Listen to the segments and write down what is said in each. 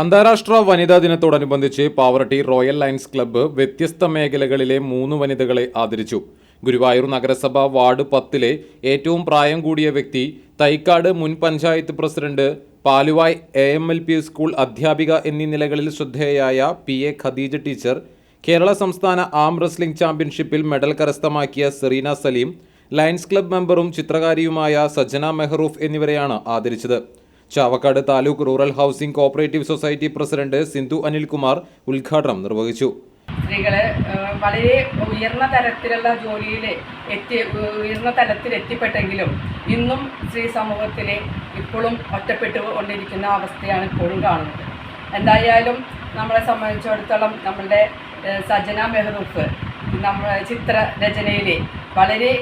അന്താരാഷ്ട്ര വനിതാ ദിനത്തോടനുബന്ധിച്ച് പാവറട്ടി റോയൽ ലയൻസ് ക്ലബ്ബ് വ്യത്യസ്ത മേഖലകളിലെ മൂന്ന് വനിതകളെ ആദരിച്ചു. ഗുരുവായൂർ നഗരസഭ വാർഡ് പത്തിലെ ഏറ്റവും പ്രായം കൂടിയ വ്യക്തി തൈക്കാട് മുൻ panchayat president Paluvai A M L P school അധ്യാപിക എന്നീ നിലകളിൽ ശ്രദ്ധേയയായ P A Khadeeja teacher Kerala സംസ്ഥാന ആം റെസ്ലിംഗ് ചാമ്പ്യൻഷിപ്പിൽ മെഡൽ കരസ്ഥമാക്കിയ സെറീന സലീം ലയൺസ് ക്ലബ് മെമ്പറും ചിത്രകാരിയുമായ സജന മെഹ്റൂഫ് എന്നിവരെയാണ് ആദരിച്ചത്. Chavakkad taluk rural housing cooperative society president Sindhu Anilkumar ഉദ്ഘാടനം നിർവഹിച്ചു. സ്ത്രീകൾ വളരെ ഉയർന്ന തരത്തിലുള്ള ജോലിയിൽ എത്തി ഉയർന്ന തലത്തിൽ എത്തിപ്പെട്ടെങ്കിലും ഇന്നും സ്ത്രീ സമൂഹത്തിലെ ഇപ്പോഴും ഒറ്റപ്പെട്ടു കൊണ്ടിരിക്കുന്ന അവസ്ഥയാണ് ഇപ്പോഴും കാണുന്നത്. എന്തായാലും നമ്മളെ സംബന്ധിച്ചിടത്തോളം നമ്മളുടെ സജന മെഹ്റൂഫ് നമ്മുടെ ചിത്രരചനയിൽ വളരെ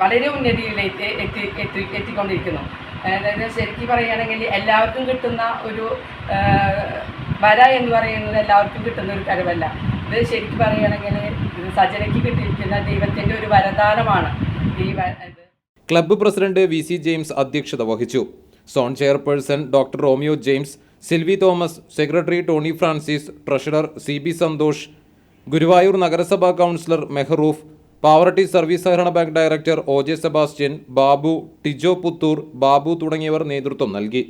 വളരെ ഉന്നതിയിലേക്ക് എത്തി എത്തി എത്തിക്കൊണ്ടിരിക്കുന്നു. ശരിക്കും പറയുകയാണെങ്കിൽ എല്ലാവർക്കും കിട്ടുന്ന ഒരു വര എന്ന് പറയുന്നത് എല്ലാവർക്കും കിട്ടുന്ന ഒരു കഴിവല്ല ഇത് ശരിക്കും പറയുകയാണെങ്കിൽ സജനയ്ക്ക് കിട്ടിയിരിക്കുന്ന ദൈവത്തിന്റെ ഒരു വരദാനമാണ്. ഈ club president V C James അധ്യക്ഷത വഹിച്ചു. Zone chairperson doctor Romeo James Silvy Thomas secretary Tony Francis treasurer C B Santhosh Guruvayur നഗരസഭാ കൗൺസിലർ മെഹറൂഫ് പാവറട്ടി സർവീസ് സഹകരണ bank director O J Sebastian Babu Tijo Puthur Babu തുടങ്ങിയവർ നേതൃത്വം നൽകി.